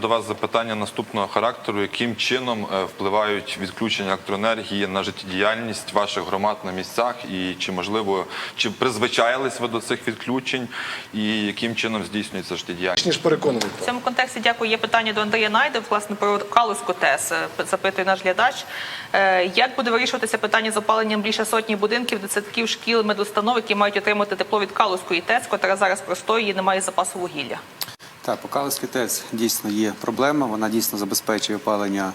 До вас запитання наступного характеру: яким чином е, впливають відключення електроенергії на життєдіяльність ваших громад на місцях, і чи можливо чи призвичаїлись ви до цих відключень, і яким чином здійснюється життєдіяльність? ніж переконувати. В цьому контексті дякую. Є питання до Андрія Найди, власне, про Калузьку ТЕС. Е, Запитує наш глядач. Е, Як буде вирішуватися питання з опаленням більше сотні будинків, дитсадків, шкіл, медустанов, які мають отримати тепло від Калузької ТЕС, котра зараз простоює і не має запасу вугілля? Так, по Калицькій ТЕЦ дійсно є проблема. Вона дійсно забезпечує опалення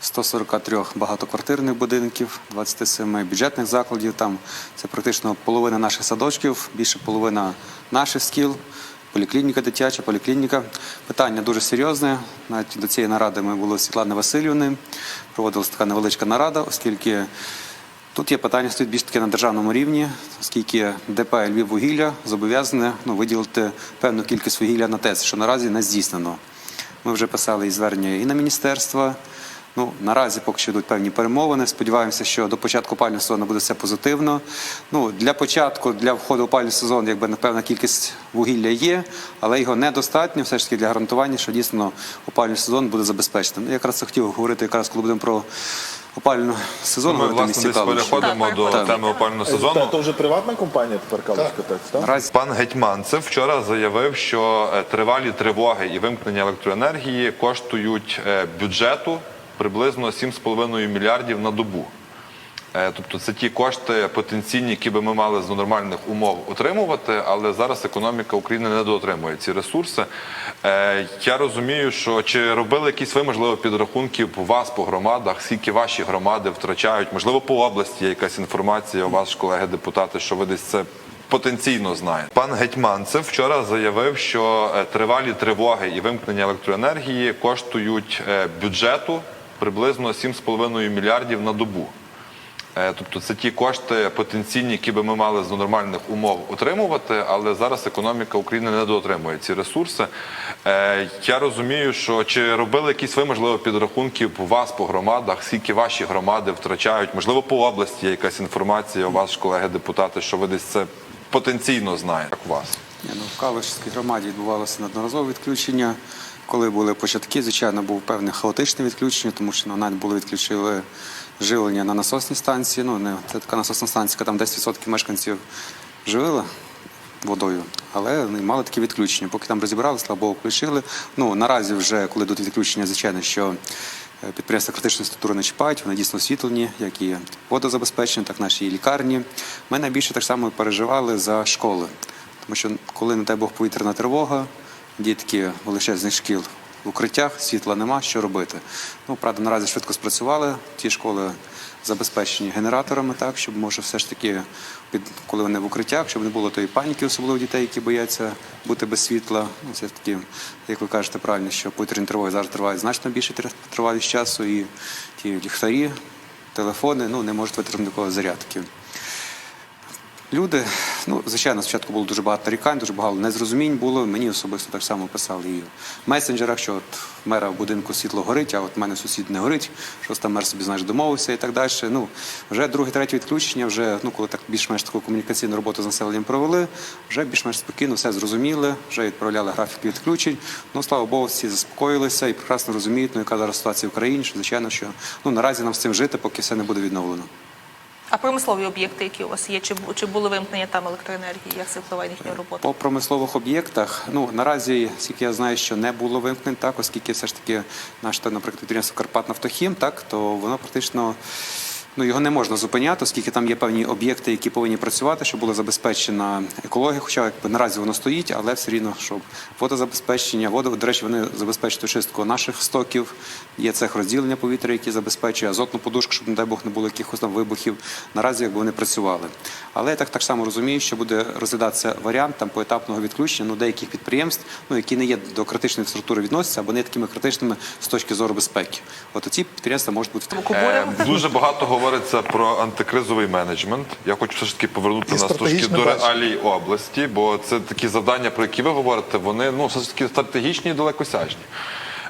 143 багатоквартирних будинків, 27 бюджетних закладів. Там це практично половина наших садочків, більше половина наших шкіл, поліклініка дитяча, поліклініка. Питання дуже серйозне. Навіть до цієї наради ми були з Васильівни. Проводилася така невеличка нарада, оскільки. Тут є питання стоїть більш таки на державному рівні, оскільки ДП Львіввугілля зобов'язане ну, виділити певну кількість вугілля на ТЕЦ, що наразі не здійснено. Ми вже писали і звернення і на міністерство. Ну, наразі поки що йдуть певні перемовини. Сподіваємося, що до початку опалювального сезону буде все позитивно. Ну, для початку, для входу в опалювальний сезон, якби напевна кількість вугілля є, але його недостатньо все ж таки для гарантування, що дійсно опалювальний сезон буде забезпечений. Ну, якраз хотів говорити, якраз коли будемо про опалювальний сезон Ми власне місті десь переходимо Так, до так. теми опального сезону. то вже приватна компанія тепер калушка ТЕЦ, так? Раз Пан Гетьманцев вчора заявив, що е, тривалі тривоги і вимкнення електроенергії коштують е, бюджету приблизно 7,5 мільярдів на добу. Е, Тобто це ті кошти потенційні, які би ми мали за нормальних умов отримувати, але зараз економіка України не доотримує ці ресурси. Е, Я розумію, що чи робили якісь ви, можливо, підрахунки у вас по громадах, скільки ваші громади втрачають, можливо, по області є якась інформація у вас, колеги-депутати, що ви десь це потенційно знаєте. Пан Гетьманцев вчора заявив, що е, тривалі тривоги і вимкнення електроенергії коштують бюджету приблизно 7,5 мільярдів на добу. Е, Тобто це ті кошти потенційні, які би ми мали за нормальних умов отримувати, але зараз економіка України не доотримує ці ресурси. Е, Я розумію, що чи робили якісь ви, можливо, підрахунки у вас по громадах, скільки ваші громади втрачають, можливо, по області є якась інформація у вас, колеги-депутати, що ви десь це потенційно знаєте, як у вас. Ні, ну, в Калишській громаді відбувалося неодноразове відключення. Коли були початки, звичайно, був певне хаотичне відключення, тому що ну, навіть були відключили живлення на насосній станції. Ну, не це така насосна станція, там 10% мешканців живила водою, але мали такі відключення. Поки там розібрали, слава Богу, включили. Ну, наразі вже, коли йдуть відключення, звичайно, що е, підприємства критичної структури не чіпають, вони дійсно освітлені, як і водозабезпечені, так і наші лікарні. Ми найбільше так само переживали за школи. Тому що коли, не дай Бог, повітряна тривога, дітки величезних шкіл в укриттях, світла нема, що робити. Ну, правда, наразі швидко спрацювали. Ті школи забезпечені генераторами, так, щоб може все ж таки, під, коли вони в укриттях, щоб не було тої паніки, особливо дітей, які бояться бути без світла. Ну, все ж таки, як ви кажете правильно, що повітряні тривоги зараз тривають значно більше тривалість часу, і ті ліхтарі, телефони ну, не можуть витримати такої зарядки. Люди, ну звичайно, спочатку було дуже багато нарікань, дуже багато незрозумінь було. Мені особисто так само писали і в месенджерах, що от мера в будинку світло горить, а от в мене сусід не горить, щось там мер собі знаєш домовився і так далі. Ну вже друге, третє відключення, вже ну коли так більш-менш таку комунікаційну роботу з населенням провели, вже більш-менш спокійно все зрозуміли, вже відправляли графіки відключень. Ну слава Богу, всі заспокоїлися і прекрасно розуміють, ну яка зараз ситуація в країні, що звичайно, що ну наразі нам з цим жити, поки все не буде відновлено. А промислові об'єкти, які у вас є, чи, чи були вимкнення там електроенергії, як це впливає їхню роботу? По промислових об'єктах, ну наразі, скільки я знаю, що не було вимкнень, так, оскільки все ж таки наш, та наприклад, підприємство Карпатнафтохім, так, то воно практично. Ну, його не можна зупиняти, оскільки там є певні об'єкти, які повинні працювати, щоб була забезпечена екологія. Хоча якби наразі воно стоїть, але все рівно, щоб водозабезпечення, воду, до речі, вони забезпечують очистку наших стоків. Є цех розділення повітря, який забезпечує азотну подушку, щоб, не дай Бог, не було якихось там вибухів. Наразі якби вони працювали. Але я так, так само розумію, що буде розглядатися варіант там поетапного відключення ну, деяких підприємств, ну, які не є до критичної структури відносяться, або не такими критичними з точки зору безпеки. От ці підприємства можуть бути Е, Дуже багато говориться про антикризовий менеджмент. Я хочу все ж таки повернути нас трошки до реалій області, бо це такі завдання, про які ви говорите, вони ну все ж таки стратегічні і далекосяжні,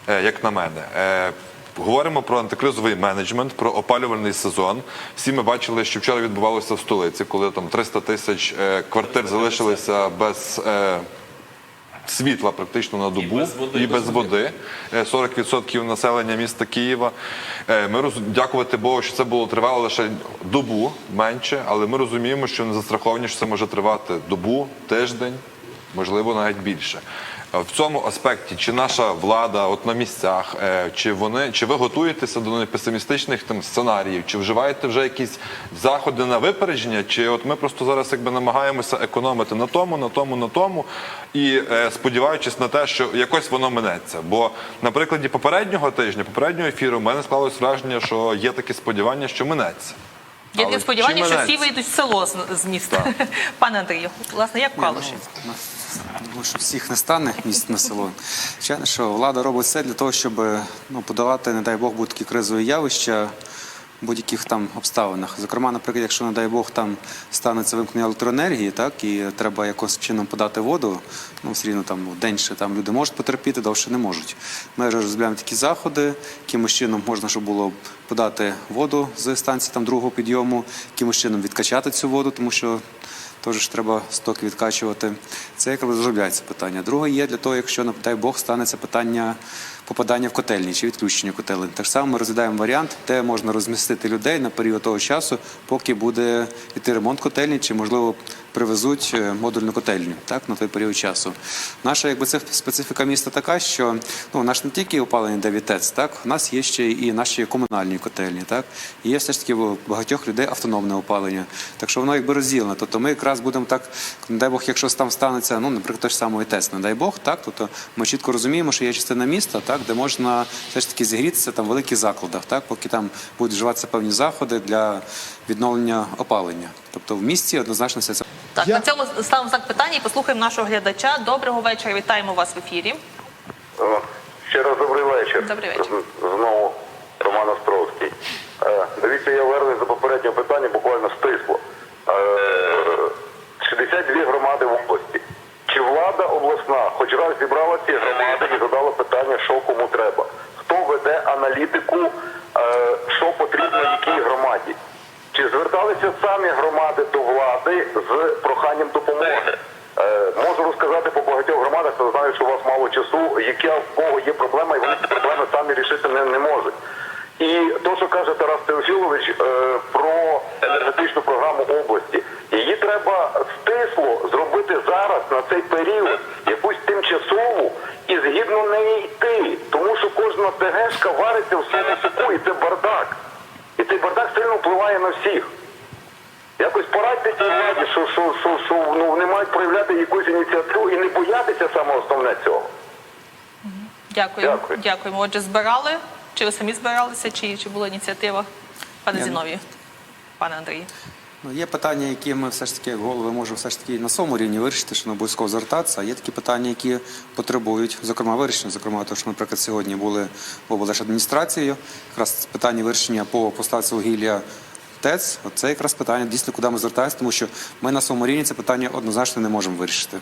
е, як на мене. Е, Говоримо про антикризовий менеджмент, про опалювальний сезон. Всі ми бачили, що вчора відбувалося в столиці, коли там 300 тисяч е, квартир залишилися без. Е, світла практично на добу без води, і без води. Е, 40% населення міста Києва. Е, Ми роз... дякувати Богу, що це було тривало лише добу менше, але ми розуміємо, що не застраховані, що це може тривати добу, тиждень, можливо, навіть більше. В цьому аспекті, чи наша влада от на місцях, е, чи вони, чи ви готуєтеся до песимістичних там сценаріїв, чи вживаєте вже якісь заходи на випередження, чи от ми просто зараз якби намагаємося економити на тому, на тому, на тому, і е, сподіваючись на те, що якось воно минеться. Бо на прикладі попереднього тижня, попереднього ефіру, в мене склалось враження, що є таке сподівання, що минеться. Є таке сподівання, що всі вийдуть в село з, з міста. Пане Андрію, власне, як в Калуші? Думаю, що всіх не стане місць на село. Звичайно, що влада робить все для того, щоб ну, подолати, не дай Бог, будь-які кризові явища в будь-яких там обставинах. Зокрема, наприклад, якщо, не дай Бог, там станеться вимкнення електроенергії, так, і треба якось чином подати воду, ну, все рівно там деньше там люди можуть потерпіти, довше не можуть. Ми вже розробляємо такі заходи, якимось чином можна, щоб було подати воду з станції там другого підйому, якимось чином відкачати цю воду, тому що Теж треба стоки відкачувати. Це якраз розробляється питання. Друге є для того, якщо, напитай Бог, станеться питання попадання в котельні чи відключення котелень. Так само ми розглядаємо варіант, де можна розмістити людей на період того часу, поки буде йти ремонт котельні, чи можливо привезуть е, модульну котельню так на той період часу. Наша якби це специфіка міста така, що ну у нас не тільки опалення де ТЕЦ, так у нас є ще і наші комунальні котельні, так і є все ж таки у багатьох людей автономне опалення. Так що воно якби розділено. Тобто ми якраз будемо так, не дай Бог, якщо там станеться, ну наприклад, той ж самий ТЕЦ, не дай Бог, так тобто ми чітко розуміємо, що є частина міста, так де можна все ж таки зігрітися там в великих закладах, так поки там будуть вживатися певні заходи для відновлення опалення. Тобто в місті однозначно все це. Так, Я- на цьому ставимо знак питання і послухаємо нашого глядача. Доброго вечора, вітаємо вас в ефірі. О, Ще раз добрий вечір. Добрий вечір. Знову Роман Островський. Е, Дивіться, я вернусь до попереднього питання буквально стисло. Е, 62 громади в області. Чи влада обласна хоч раз зібрала ці громади і задала питання, що кому треба? Хто веде аналітику, е, що потрібно якій громаді? Чи зверталися самі громади до влади з проханням допомоги? Е, можу розказати по багатьох громадах, то знаю, що у вас мало часу, яка в кого є проблема, і вони ці проблеми самі рішити не, не можуть. І то, що каже Тарас Теофілович е, про енергетичну програму області, її треба стисло зробити зараз на цей період, якусь тимчасову і згідно неї йти. Тому що кожна ТГшка вариться в своєму соку, і це бардак. І цей бардак сильно впливає на всіх. Якось порадьте цій владі, що, що, що, що ну, вони мають проявляти якусь ініціативу і не боятися саме основне цього. Дякуємо. Дякую. Дякуємо. Отже, збирали? Чи ви самі збиралися, чи, чи була ініціатива? Пане ну- пане Андрію. Ну, є питання, які ми все ж таки, як голови, можемо все ж таки на своєму рівні вирішити, що не обов'язково звертатися. А є такі питання, які потребують, зокрема, вирішення. Зокрема, те, що, наприклад, сьогодні були в облдержадміністрацією, якраз питання вирішення по поставці вугілля ТЕЦ. Це якраз питання дійсно, куди ми звертаємося, тому що ми на своєму рівні це питання однозначно не можемо вирішити.